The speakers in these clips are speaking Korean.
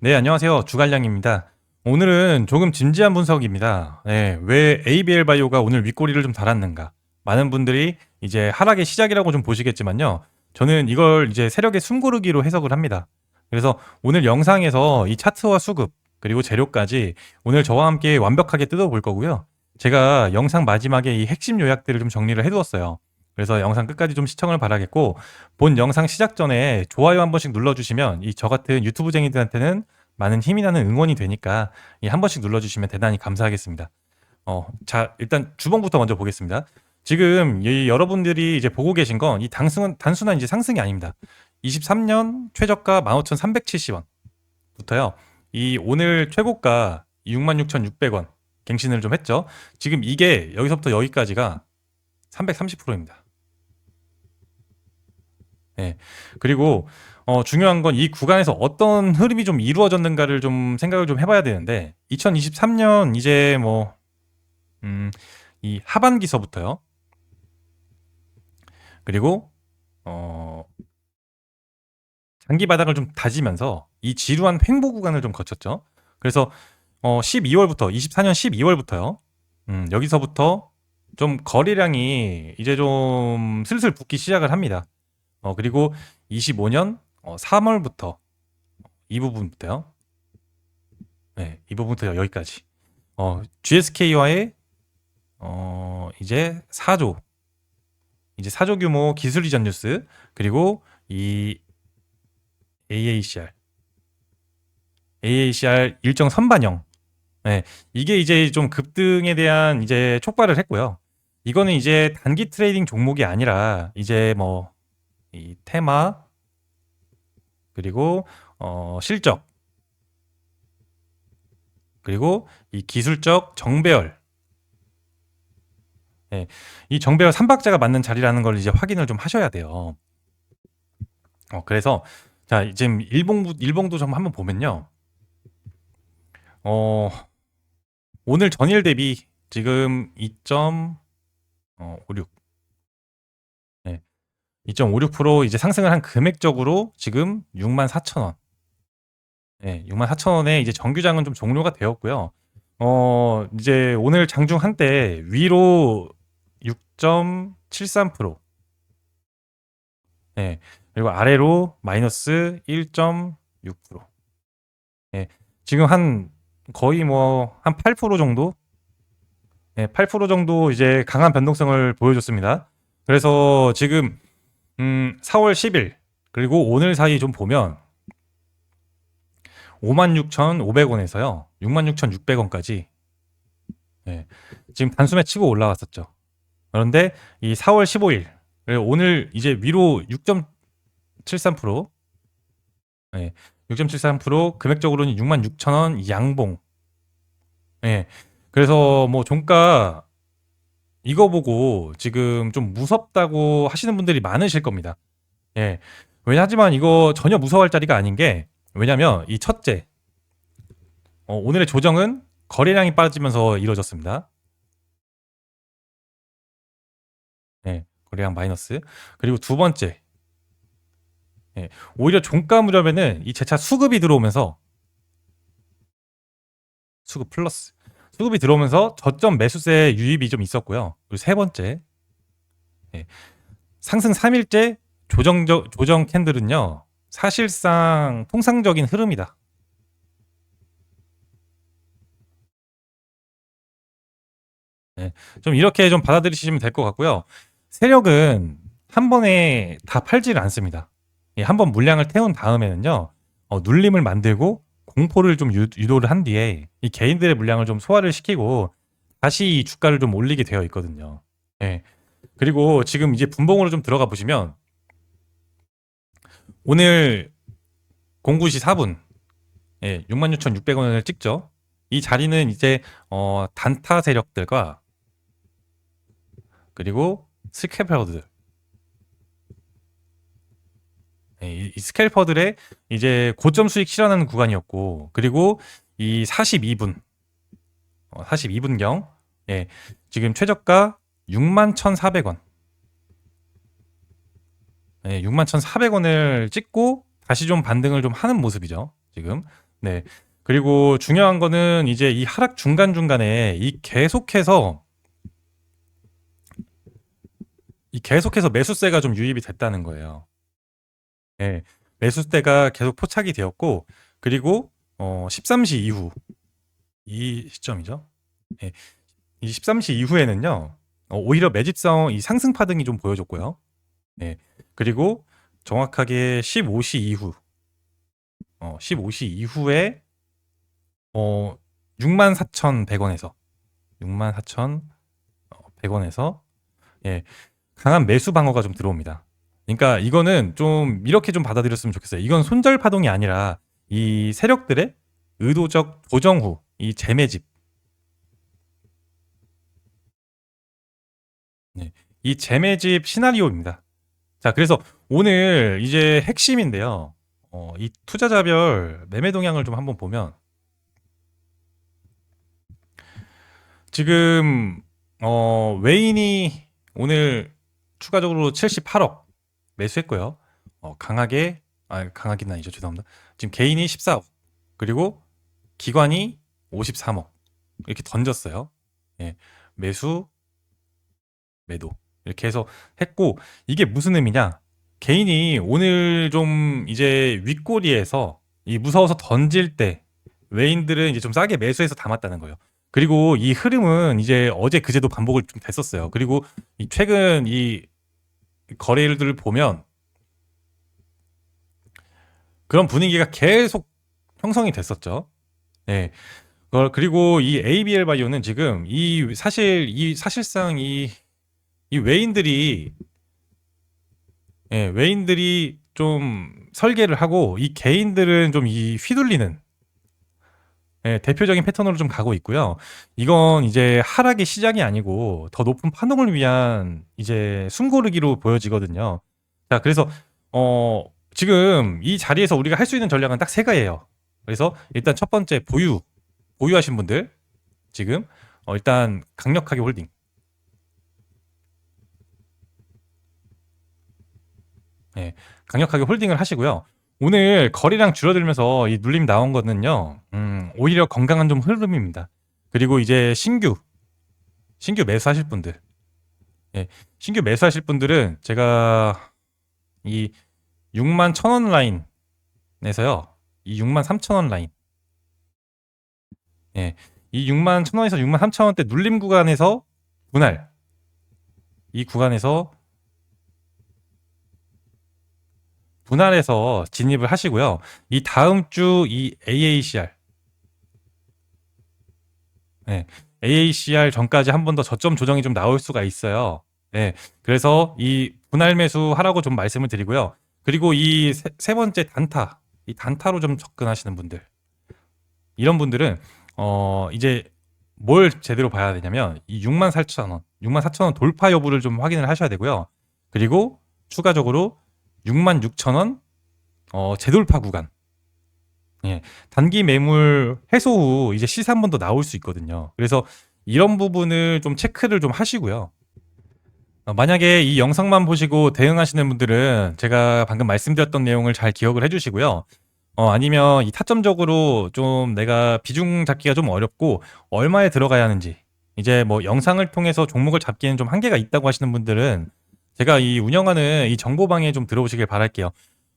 네, 안녕하세요. 주갈량입니다. 오늘은 조금 진지한 분석입니다. 네, 왜 ABL 바이오가 오늘 윗꼬리를 좀 달았는가? 많은 분들이 이제 하락의 시작이라고 좀 보시겠지만요. 저는 이걸 이제 세력의 숨고르기로 해석을 합니다. 그래서 오늘 영상에서 이 차트와 수급, 그리고 재료까지 오늘 저와 함께 완벽하게 뜯어볼 거고요. 제가 영상 마지막에 이 핵심 요약들을 좀 정리를 해두었어요. 그래서 영상 끝까지 좀 시청을 바라겠고 본 영상 시작 전에 좋아요 한 번씩 눌러주시면 이 저 같은 유튜브쟁이들한테는 많은 힘이 나는 응원이 되니까 이 한 번씩 눌러주시면 대단히 감사하겠습니다. 어, 자 일단 주봉부터 먼저 보겠습니다. 지금 이 여러분들이 이제 보고 계신 건이 단순한 단순한 이제 상승이 아닙니다. 23년 최저가 15,370원부터요. 이 오늘 최고가 66,600원 갱신을 좀 했죠. 지금 이게 여기서부터 여기까지가 330%입니다. 네. 그리고 어, 중요한 건 이 구간에서 어떤 흐름이 좀 이루어졌는가를 좀 생각을 좀 해봐야 되는데 2023년 이제 뭐 음, 이 하반기서부터요. 그리고 어, 장기 바닥을 좀 다지면서 이 지루한 횡보 구간을 좀 거쳤죠. 그래서 어, 12월부터 24년 12월부터요. 음, 여기서부터 좀 거래량이 이제 좀 슬슬 붙기 시작을 합니다. 어, 그리고 25년 어, 3월부터 이 부분부터요. 네, 이 부분부터 여기까지. 어, GSK와의 어, 이제 4조 이제 4조 규모 기술 이전 뉴스 그리고 이 AACR AACR 일정 선반영 네, 이게 이제 좀 급등에 대한 이제 촉발을 했고요. 이거는 이제 단기 트레이딩 종목이 아니라 이제 뭐 이 테마 그리고 어 실적 그리고 이 기술적 정배열 예, 이 정배열 삼박자가 맞는 자리라는 걸 이제 확인을 좀 하셔야 돼요. 어, 그래서 자 지금 일봉부 일봉도 좀 한번 보면요. 어 오늘 전일 대비 지금 2.56 네. 2.56% 이제 상승을 한 금액적으로 지금 64,000원. 네, 64,000원에 이제 정규장은 좀 종료가 되었고요. 어, 이제 오늘 장중 한때 위로 6.73%. 네, 그리고 아래로 마이너스 1.6%. 네, 지금 한 거의 뭐 한 8% 정도 네, 8% 정도 이제 강한 변동성을 보여줬습니다. 그래서 지금 음, 4월 10일 그리고 오늘 사이 좀 보면 56,500원에서요 66,600원까지 네, 지금 단숨에 치고 올라왔었죠. 그런데 이 4월 15일 오늘 이제 위로 6.73% 네, 6.73% 금액적으로는 66,000원 양봉. 예. 그래서 뭐 종가 이거 보고 지금 좀 무섭다고 하시는 분들이 많으실 겁니다. 예. 왜냐 하지만 이거 전혀 무서워할 자리가 아닌 게 왜냐면 이 첫째 어, 오늘의 조정은 거래량이 빠지면서 이루어졌습니다. 예. 거래량 마이너스. 그리고 두 번째 예, 오히려 종가 무렵에는 이제차 수급이 들어오면서 수급 플러스 수급이 들어오면서 저점 매수세 유입이 좀 있었고요. 그리고 세 번째 예, 상승 3일째 조정 조정 캔들은요 사실상 통상적인 흐름이다. 예, 좀 이렇게 좀 받아들이시면 될 것 같고요. 세력은 한 번에 다 팔지를 않습니다. 예, 한번 물량을 태운 다음에는요 어, 눌림을 만들고 공포를 좀 유, 유도를 한 뒤에 이 개인들의 물량을 좀 소화를 시키고 다시 이 주가를 좀 올리게 되어 있거든요. 예. 그리고 지금 이제 분봉으로 좀 들어가 보시면 오늘 09시 4분 예, 66,600원을 찍죠. 이 자리는 이제 어, 단타 세력들과 그리고 스캐퍼들 예, 이, 이 스캘퍼들의 이제 고점 수익 실현하는 구간이었고 그리고 이 42분 어, 42분경 예, 지금 최저가 61,400원 예, 61,400원을 찍고 다시 좀 반등을 좀 하는 모습이죠. 지금 네. 그리고 중요한 거는 이제 이 하락 중간 중간에 이 계속해서 이 계속해서 매수세가 좀 유입이 됐다는 거예요. 네. 매수세가 계속 포착이 되었고 그리고 어 13시 이후 이 시점이죠. 네. 이 13시 이후에는요. 어, 오히려 매집성 이 상승 파등이 좀 보여줬고요. 네. 그리고 정확하게 15시 이후 어 15시 이후에 어 64,100원에서 64,100원에서 예. 강한 매수 방어가 좀 들어옵니다. 그러니까 이거는 좀 이렇게 좀 받아들였으면 좋겠어요. 이건 손절 파동이 아니라 이 세력들의 의도적 조정 후 이 재매집 네. 이 재매집 시나리오입니다. 자, 그래서 오늘 이제 핵심인데요. 어, 이 투자자별 매매 동향을 좀 한번 보면 지금 어, 외인이 오늘 추가적으로 78억 매수했고요. 어, 강하게 아 강하긴 아니죠. 죄송합니다. 지금 개인이 14억 그리고 기관이 53억 이렇게 던졌어요. 예. 매수 매도 이렇게 해서 했고 이게 무슨 의미냐? 개인이 오늘 좀 이제 윗꼬리에서 이 무서워서 던질 때 외인들은 이제 좀 싸게 매수해서 담았다는 거예요. 그리고 이 흐름은 이제 어제 그제도 반복을 좀 됐었어요. 그리고 이 최근 이 거래일들을 보면 그런 분위기가 계속 형성이 됐었죠. 네. 어, 그리고 이 ABL 바이오는 지금 이 사실 이 사실상 이, 이 외인들이 예, 외인들이 좀 설계를 하고 이 개인들은 좀 이 휘둘리는 예, 대표적인 패턴으로 좀 가고 있고요. 이건 이제 하락의 시작이 아니고 더 높은 파동을 위한 이제 숨고르기로 보여지거든요. 자, 그래서 어 지금 이 자리에서 우리가 할 수 있는 전략은 딱 세 가지예요. 그래서 일단 첫 번째 보유 보유하신 분들 지금 어 일단 강력하게 홀딩. 예, 강력하게 홀딩을 하시고요. 오늘 거래량 줄어들면서 이 눌림 나온 거는요. 음, 오히려 건강한 좀 흐름입니다. 그리고 이제 신규 신규 매수하실 분들, 예, 신규 매수하실 분들은 제가 이 6만 1,000원 라인에서요. 이 6만 3,000원 라인. 예. 이 6만 1,000원에서 6만 3,000원대 눌림 구간에서 분할. 이 구간에서 분할해서 진입을 하시고요. 이 다음 주 이 AACR 네, AACR 전까지 한 번 더 저점 조정이 좀 나올 수가 있어요. 네, 그래서 이 분할 매수 하라고 좀 말씀을 드리고요. 그리고 이 세 번째 단타, 이 단타로 좀 접근하시는 분들, 이런 분들은 어 이제 뭘 제대로 봐야 되냐면 이 6만 4천 원, 6만 4천 원 돌파 여부를 좀 확인을 하셔야 되고요. 그리고 추가적으로 6만 6천 원 어, 재돌파 구간. 예, 단기 매물 해소 후 이제 시세 한 번 더 나올 수 있거든요. 그래서 이런 부분을 좀 체크를 좀 하시고요. 어, 만약에 이 영상만 보시고 대응하시는 분들은 제가 방금 말씀드렸던 내용을 잘 기억을 해주시고요. 어, 아니면 이 타점적으로 좀 내가 비중 잡기가 좀 어렵고 얼마에 들어가야 하는지 이제 뭐 영상을 통해서 종목을 잡기에는 좀 한계가 있다고 하시는 분들은 제가 이 운영하는 이 정보방에 좀 들어오시길 바랄게요.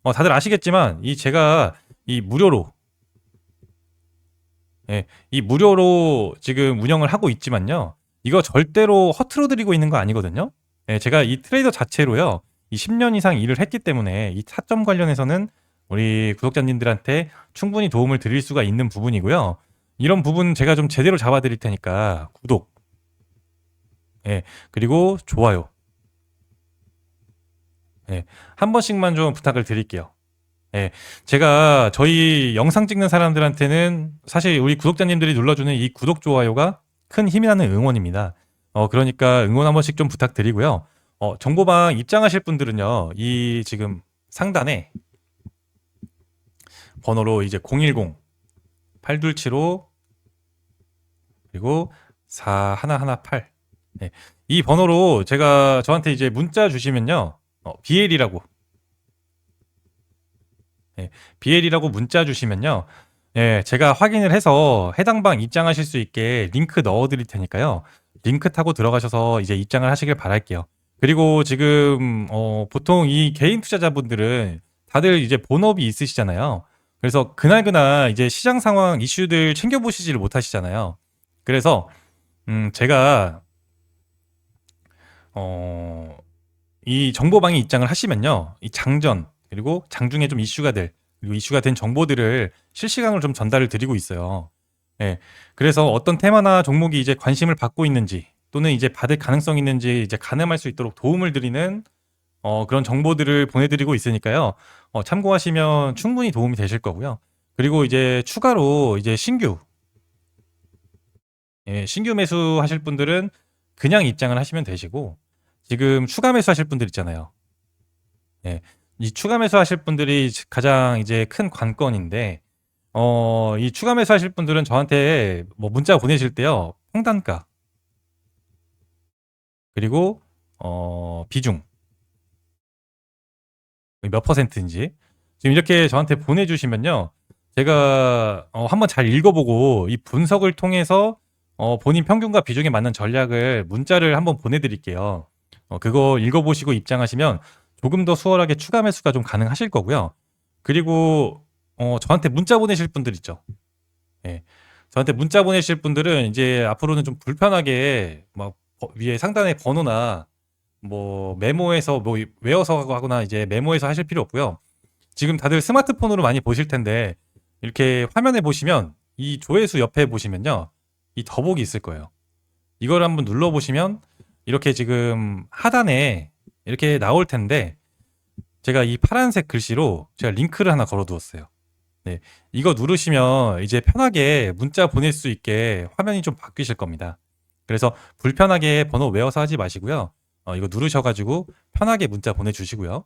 어, 다들 아시겠지만 이 제가 이 무료로 예, 이 무료로 지금 운영을 하고 있지만요. 이거 절대로 허투루 드리고 있는 거 아니거든요. 예, 제가 이 트레이더 자체로요. 이 10년 이상 일을 했기 때문에 이 타점 관련해서는 우리 구독자님들한테 충분히 도움을 드릴 수가 있는 부분이고요. 이런 부분 제가 좀 제대로 잡아 드릴 테니까 구독 예, 그리고 좋아요 예, 한 번씩만 좀 부탁을 드릴게요. 예, 제가 저희 영상 찍는 사람들한테는 사실 우리 구독자님들이 눌러주는 이 구독, 좋아요가 큰 힘이 나는 응원입니다. 어, 그러니까 응원 한 번씩 좀 부탁드리고요. 어, 정보방 입장하실 분들은요, 이 지금 상단에 번호로 이제 010 8275 그리고 4118 네. 이 번호로 제가 저한테 이제 문자 주시면요. 어, BL이라고 네, BL이라고 문자 주시면요. 예, 제가 확인을 해서 해당 방 입장하실 수 있게 링크 넣어 드릴 테니까요. 링크 타고 들어가셔서 이제 입장을 하시길 바랄게요. 그리고 지금 어 보통 이 개인 투자자분들은 다들 이제 본업이 있으시잖아요. 그래서 그날 그날 이제 시장 상황 이슈들 챙겨 보시지를 못하시잖아요. 그래서 음 제가 어 이 정보방에 입장을 하시면요. 이 장전 그리고 장중에 좀 이슈가 될 그리고 이슈가 된 정보들을 실시간으로 좀 전달을 드리고 있어요. 예. 그래서 어떤 테마나 종목이 이제 관심을 받고 있는지 또는 이제 받을 가능성이 있는지 이제 가늠할 수 있도록 도움을 드리는 어 그런 정보들을 보내드리고 있으니까요. 어 참고하시면 충분히 도움이 되실 거고요. 그리고 이제 추가로 이제 신규 예, 신규 매수하실 분들은 그냥 입장을 하시면 되시고 지금 추가 매수하실 분들 있잖아요. 예. 이 추가 매수하실 분들이 가장 이제 큰 관건인데 어, 이 추가 매수하실 분들은 저한테 뭐 문자 보내실 때요. 평단가 그리고 어, 비중 몇 퍼센트인지 지금 이렇게 저한테 보내주시면요. 제가 어, 한번 잘 읽어보고 이 분석을 통해서 어, 본인 평균과 비중에 맞는 전략을 문자를 한번 보내드릴게요. 어, 그거 읽어보시고 입장하시면 조금 더 수월하게 추가 매수가 좀 가능하실 거고요. 그리고 어, 저한테 문자 보내실 분들 있죠. 예. 저한테 문자 보내실 분들은 이제 앞으로는 좀 불편하게 막 버- 위에 상단에 번호나 뭐 메모해서 뭐 외워서 하거나 이제 메모해서 하실 필요 없고요. 지금 다들 스마트폰으로 많이 보실 텐데 이렇게 화면에 보시면 이 조회수 옆에 보시면요. 이 더보기 있을 거예요. 이걸 한번 눌러 보시면 이렇게 지금 하단에 이렇게 나올 텐데 제가 이 파란색 글씨로 제가 링크를 하나 걸어 두었어요. 네. 이거 누르시면 이제 편하게 문자 보낼 수 있게 화면이 좀 바뀌실 겁니다. 그래서 불편하게 번호 외워서 하지 마시고요. 어, 이거 누르셔가지고 편하게 문자 보내주시고요.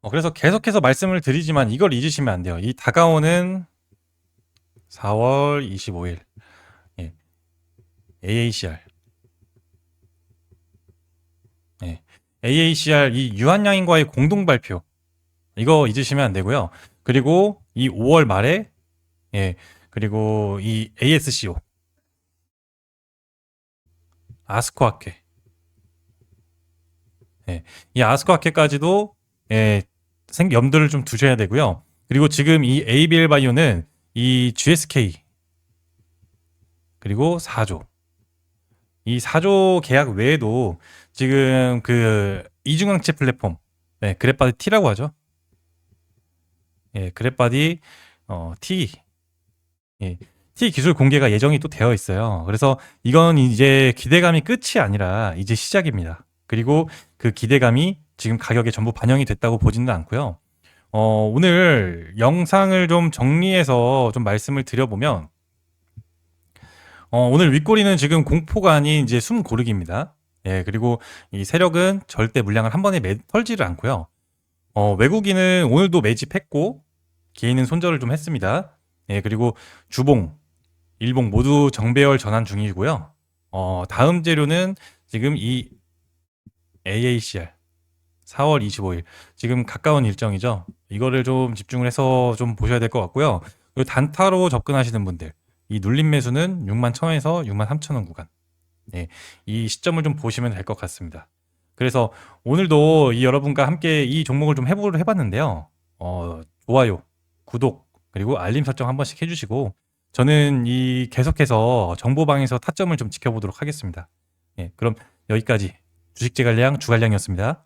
어, 그래서 계속해서 말씀을 드리지만 이걸 잊으시면 안 돼요. 이 다가오는 4월 25일 예. AACR 예. AACR 이 유한양인과의 공동 발표 이거 잊으시면 안 되고요. 그리고 이 5월 말에 예 그리고 이 ASCO 아스코 학회 예, 이 아스코 학회까지도 예, 생 염두를 좀 두셔야 되고요. 그리고 지금 이 ABL 바이오는 이 GSK 그리고 4조 이 4조 계약 외에도 지금 그 이중항체 플랫폼 네, 그래바디 T라고 하죠. 예, 그래바디 어, T 예, T 기술 공개가 예정이 또 되어 있어요. 그래서 이건 이제 기대감이 끝이 아니라 이제 시작입니다. 그리고 그 기대감이 지금 가격에 전부 반영이 됐다고 보지는 않고요. 어, 오늘 영상을 좀 정리해서 좀 말씀을 드려보면 어, 오늘 윗꼬리는 지금 공포가 아닌 이제 숨 고르기입니다. 예, 그리고 이 세력은 절대 물량을 한 번에 매, 털지를 않고요. 어, 외국인은 오늘도 매집했고 개인은 손절을 좀 했습니다. 예, 그리고 주봉, 일봉 모두 정배열 전환 중이고요. 어, 다음 재료는 지금 이 AACR 4월 25일 지금 가까운 일정이죠. 이거를 좀 집중을 해서 좀 보셔야 될 것 같고요. 그리고 단타로 접근하시는 분들 이 눌림 매수는 6만 1천원에서 6만 3천 원 구간. 네, 이 시점을 좀 보시면 될 것 같습니다. 그래서 오늘도 이 여러분과 함께 이 종목을 좀 해보려 해봤는데요. 어, 좋아요, 구독, 그리고 알림 설정 한 번씩 해주시고 저는 이 계속해서 정보방에서 타점을 좀 지켜보도록 하겠습니다. 예, 그럼 여기까지 주식재관량 주관량이었습니다.